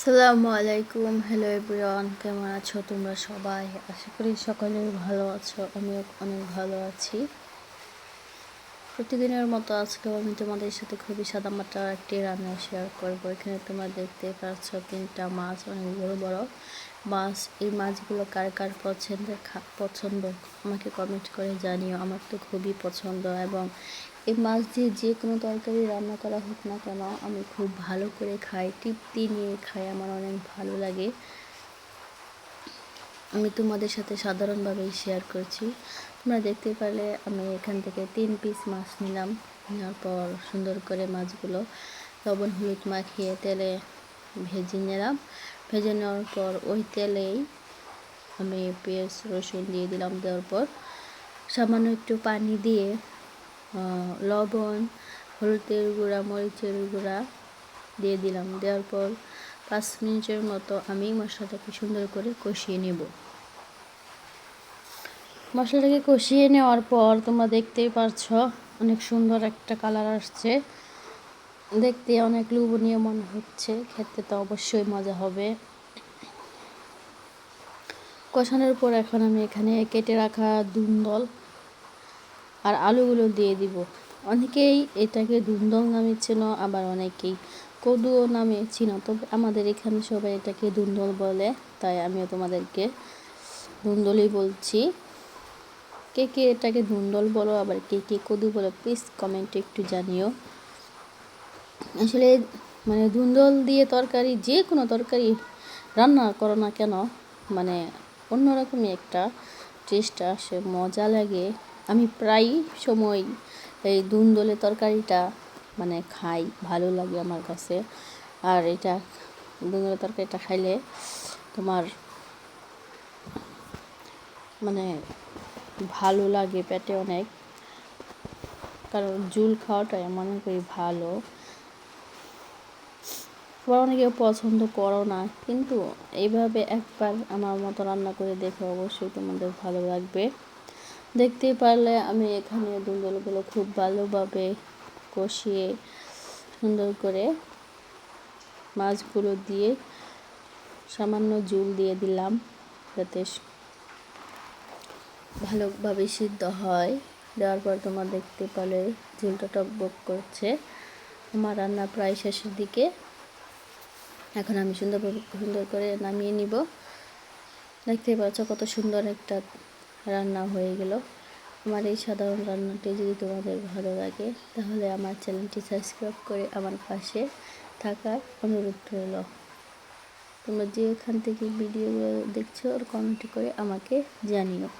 আসসালামু আলাইকুম। Hello everyone কেমন আছো তোমরা সবাই? আশা করি সকলে ভালো আছো, আমিও অনেক ভালো আছি। প্রতিদিনের মতো আজকেও আমি তোমাদের সাথে খুবই সাদামাটা একটি রান্না শেয়ার করব। এখানে তোমরা দেখতে পাচ্ছ তিনটা মাছ অনেক বড় বড়। মাছ, এই মাছগুলো কার কার পছন্দের পছন্দ? আমাকে কমেন্ট করে জানিও, আমার তো খুবই পছন্দ এবং এই মাছ দিয়ে যে কোনো তরকারি রান্না করা হোক না কেন, আমি খুব ভালো করে খাই, তৃপ্তি নিয়ে খাই, আমার অনেক ভালো লাগে। আমি তোমাদের সাথে সাধারণভাবেই শেয়ার করছি। তোমরা দেখতে পারলে আমি এখান থেকে তিন পিস মাছ নিলাম, নেওয়ার পর সুন্দর করে মাছগুলো লবণ, হলুদ মাখিয়ে তেলে ভেজে নিলাম। ভেজে নেওয়ার পর ওই তেলেই আমি পেঁয়াজ, রসুন দিয়ে দিলাম দেওয়ার পর। সামান্য একটু পানি দিয়ে লবণ, হলুদের গুঁড়া, মরিচের গুঁড়া দিয়ে দিলাম। দেওয়ার পর পাঁচ মিনিটের মতো আমি মশলাটাকে সুন্দর করে কষিয়ে নেব। মশলাটাকে কষিয়ে নেওয়ার পর তোমরা দেখতেই পারছ, অনেক সুন্দর একটা কালার আসছে। দেখতে অনেক লোভনীয় মনে হচ্ছে, খেতে তো অবশ্যই মজা হবে। কষানোর পর এখন আমি এখানে কেটে রাখা দুন্দল আর আলুগুলো দিয়ে দিব। অনেকেই এটাকে দুন্দল নামে চেনো, আবার অনেকেই কদুও নামে চিনো। তবে আমাদের এখানে সবাই এটাকে দুন্দল বলে, তাই আমিও তোমাদেরকে দুন্দলই বলছি। কে কে এটাকে দুন্দল বলো, আবার কে কে কদু বলো প্লিজ কমেন্টে একটু জানিও। আসলে মানে দুন্দল দিয়ে তরকারি, যে কোনো তরকারি রান্না করো না কেন মানে অন্যরকমই একটা টেস্ট আসে, মজা লাগে। আমি প্রায় সময় এই দুন্দলে তরকারিটা মানে খাই, ভালো লাগে আমার কাছে। আর এটা দুন্দলে তরকারিটা খাইলে তোমার মানে ভালো লাগে পেটে অনেক। কারণ জুল খাওয়াটাই মনে করি ভালো। আবার অনেকে পছন্দ করো না, কিন্তু এইভাবে একবার আমার মতো রান্না করে দেখে, অবশ্যই তোমাদের ভালো লাগবে। দেখতে পারলে আমি এখানে দুলগুলো খুব ভালোভাবে কষিয়ে সুন্দর করে মাছগুলো দিয়ে সামান্য জুল দিয়ে দিলাম, যাতে ভালোভাবে সিদ্ধ হয়। দেওয়ার পর তোমার দেখতে পারলে ঝুলটা টকবক করছে। আমার রান্না প্রায় শেষের দিকে। এখন আমি সুন্দরভাবে, সুন্দর করে নামিয়ে নিব। দেখতে পাচ্ছ কত সুন্দর একটা রান্না হয়ে গেল। আমার এই সাধারণ রান্নাটি যদি তোমাদের ভালো লাগে, তাহলে আমার চ্যানেলটি সাবস্ক্রাইব করে আমার পাশে থাকার অনুরোধ রইল। তোমরা যেখান থেকে ভিডিওগুলো দেখছ, ওর কমেন্ট করে আমাকে জানিও।